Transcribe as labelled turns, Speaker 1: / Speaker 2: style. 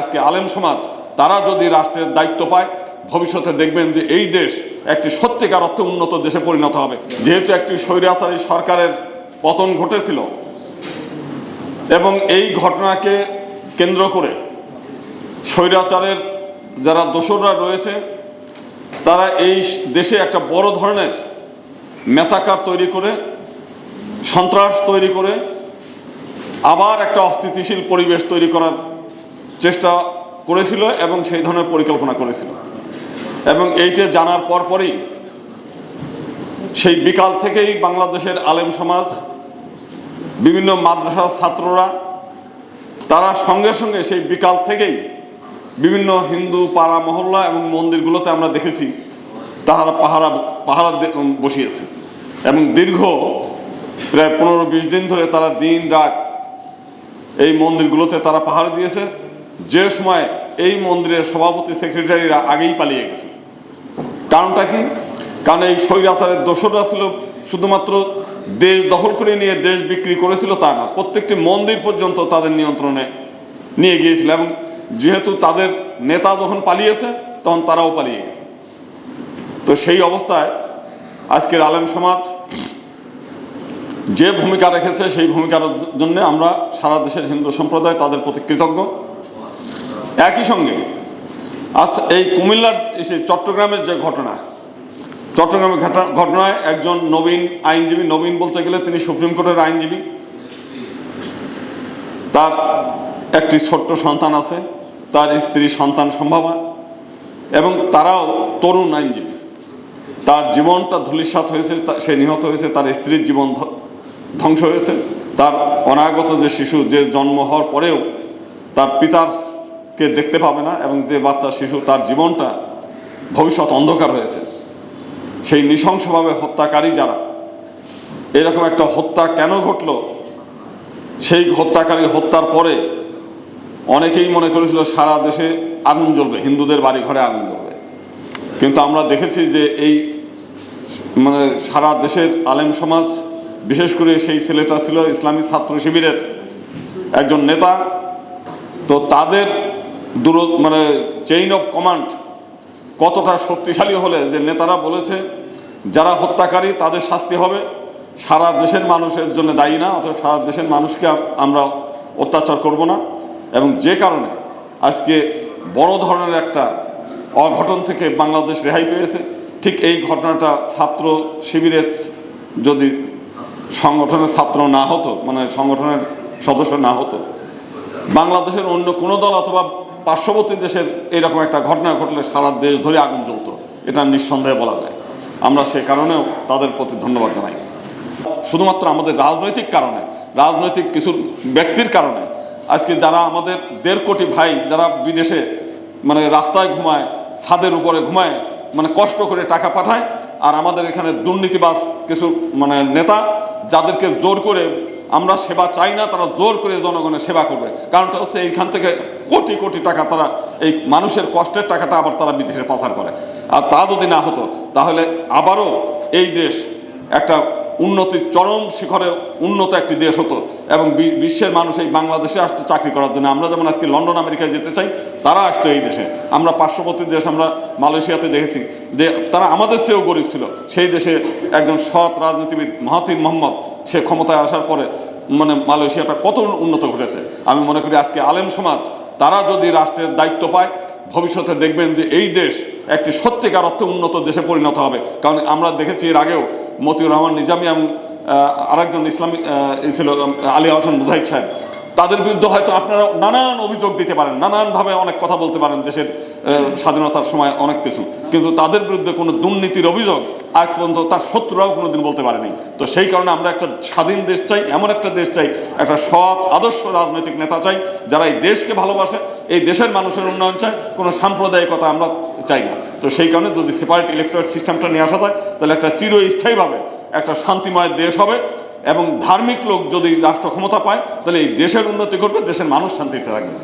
Speaker 1: আজকে আলেম সমাজ, তারা যদি রাষ্ট্রের দায়িত্ব পায়, ভবিষ্যতে দেখবেন যে এই দেশ একটি সত্যিকার অর্থে উন্নত দেশে পরিণত হবে। যেহেতু একটি স্বৈরাচারী সরকারের পতন ঘটেছিল, এবং এই ঘটনাকে কেন্দ্র করে স্বৈরাচারের যারা দোসররা রয়েছে, তারা এই দেশে একটা বড় ধরনের মেসাকার তৈরি করে, সন্ত্রাস তৈরি করে, আবার একটা অস্থিতিশীল পরিবেশ তৈরি করার চেষ্টা করেছিল এবং সেই ধরনের পরিকল্পনা করেছিল। এবং এইটা জানার পরপরই সেই বিকাল থেকেই বাংলাদেশের আলেম সমাজ, বিভিন্ন মাদ্রাসার ছাত্ররা, তারা সঙ্গে সঙ্গে সেই বিকাল থেকেই বিভিন্ন হিন্দু পাড়া মহল্লা এবং মন্দিরগুলোতে আমরা দেখেছি, তাহারা পাহারা পাহারা বসিয়েছে। এবং দীর্ঘ প্রায় পনেরো বিশ দিন ধরে তারা দিন রাত এই মন্দিরগুলোতে তারা পাহারা দিয়েছে। যে সময় এই মন্দিরের সভাপতি সেক্রেটারিরা আগেই পালিয়ে গেছে। কারণটা কি? কারণ এই স্বৈরাচারের দোষরা ছিল শুধুমাত্র দেশ দখল করে নিয়ে দেশ বিক্রি করেছিল তা না, প্রত্যেকটি মন্দির পর্যন্ত তাদের নিয়ন্ত্রণে নিয়ে গিয়েছিল এবং যেহেতু তাদের নেতা যখন পালিয়েছে, তখন তারাও পালিয়ে গেছে। তো সেই অবস্থায় আজকের আলেম সমাজ যে ভূমিকা রেখেছে, সেই ভূমিকার জন্য আমরা সারা দেশের হিন্দু সম্প্রদায় তাদের প্রতি কৃতজ্ঞ। একই সঙ্গে আচ্ছা এই কুমিল্লার চট্টগ্রামের যে ঘটনা, চট্টগ্রামের ঘটনা- ঘটনায় একজন নবীন আইনজীবী, নবীন বলতে গেলে তিনি সুপ্রিম কোর্টের আইনজীবী। তার একটি ছোট্ট সন্তান আছে, তার স্ত্রী সন্তান সম্ভাবনা এবং তারাও তরুণ আইনজীবী। তার জীবনটা ধূলিসাৎ হয়েছে সে নিহত হয়েছে, তার স্ত্রীর জীবন ধ্বংস হয়েছে। তার অনাগত যে শিশু, যে জন্ম হওয়ার পরেও তার পিতারকে দেখতে পাবে না এবং যে বাচ্চা, শিশু তার জীবনটা ভবিষ্যৎ অন্ধকার হয়েছে। সেই নৃশংসভাবে হত্যাকারী যারা, এরকম একটা হত্যা কেন ঘটলো? সেই হত্যাকারী হত্যার পরে অনেকেই মনে করেছিল সারা দেশে আগুন জ্বলবে, হিন্দুদের বাড়ি ঘরে আগুন জ্বলবে। কিন্তু আমরা দেখেছি যে এই মানে সারা দেশের আলেম সমাজ, বিশেষ করে সেই ছেলেটা ছিল ইসলামী ছাত্র শিবিরের একজন নেতা, তো তাদের দূর মানে চেইন অফ কমান্ড কতটা শক্তিশালী হলে, যে নেতারা বলেছে, যারা হত্যাকারী, তাদের শাস্তি হবে। সারা দেশের মানুষের জন্য দায়ী না অথবা সারা দেশের মানুষকে আমরা অত্যাচার করব না। এবং যে কারণে আজকে বড় ধরনের একটা অঘটন থেকে বাংলাদেশ রেহাই পেয়েছে। ঠিক এই ঘটনাটা ছাত্র শিবিরের যদি সংগঠনের ছাত্র না হতো মানে সংগঠনের সদস্য না হতো, বাংলাদেশের অন্য কোনো দল অথবা পার্শ্ববর্তী দেশের এরকম একটা ঘটনা ঘটলে সারা দেশ ধরে আগুন জ্বলতো। এটা নিঃসন্দেহে বলা যায়। আমরা সে কারণেও তাদের প্রতি ধন্যবাদ জানাই। শুধুমাত্র আমাদের রাজনৈতিক কারণে, রাজনৈতিক কিছু ব্যক্তির কারণে, আজকে যারা আমাদের দেড় কোটি ভাই যারা বিদেশে মানে রাস্তায় ঘুমায়, ছাদের উপরে ঘুমায় মানে কষ্ট করে টাকা পাঠায়, আর আমাদের এখানে দুর্নীতিবাস কিছু মানে নেতা, যাদেরকে জোর করে আমরা সেবা চাই না, তারা জোর করে জনগণের সেবা করবে। কারণটা হচ্ছে এইখান থেকে কোটি কোটি টাকা তারা এই মানুষের কষ্টের টাকাটা আবার তারা বিদেশে পাচার করে। আর তা যদি না হতো, তাহলে আবারও এই দেশ একটা উন্নতির চরম শিখরে উন্নত একটি দেশ হতো এবং বিশ্বের মানুষ এই বাংলাদেশে আসতো চাকরি করার জন্য। আমরা যেমন আজকে লন্ডন, আমেরিকায় যেতে চাই, তারা আসতো এই দেশে। আমরা পার্শ্ববর্তী দেশ, আমরা মালয়েশিয়াতে দেখেছি যে তারা আমাদের চেয়েও গরিব ছিল। সেই দেশে একজন সৎ রাজনীতিবিদ মাহাতির মোহাম্মদ, সে ক্ষমতায় আসার পরে মানে মালয়েশিয়াটা কত উন্নত ঘটেছে। আমি মনে করি আজকে আলেম সমাজ, তারা যদি রাষ্ট্রের দায়িত্ব পায়, ভবিষ্যতে দেখবেন যে এই দেশ একটি সত্যিকার অর্থে উন্নত দেশে পরিণত হবে। কারণ আমরা দেখেছি এর আগেও মতিউর রহমান নিজামী আরেকজন ইসলামী ছিল আলী হাসান মুজাহিদ সাহেব। তাদের বিরুদ্ধে হয়তো আপনারা নানান অভিযোগ দিতে পারেন, নানানভাবে অনেক কথা বলতে পারেন দেশের স্বাধীনতার সময় অনেক কিছু। কিন্তু তাদের বিরুদ্ধে কোনো দুর্নীতির অভিযোগ আজ পর্যন্ত তার শত্রুরাও কোনো দিন বলতে পারেনি। তো সেই কারণে আমরা একটা স্বাধীন দেশ চাই, এমন একটা দেশ চাই, একটা সৎ, আদর্শ রাজনৈতিক নেতা চাই, যারা এই দেশকে ভালোবাসে, এই দেশের মানুষের উন্নয়ন চায়, কোনো সাম্প্রদায়িকতা আমরা চাই না। তো সেই কারণে যদি সেপারেট ইলেকট্রিক সিস্টেমটা নিয়ে আসা যায়, তাহলে একটা চিরস্থায়ীভাবে একটা শান্তিময় দেশ হবে। এবং ধার্মিক লোক যদি রাষ্ট্র ক্ষমতা পায়, তাহলে এই দেশের উন্নতি করবে দেশের মানুষ শান্তিতে থাকবে।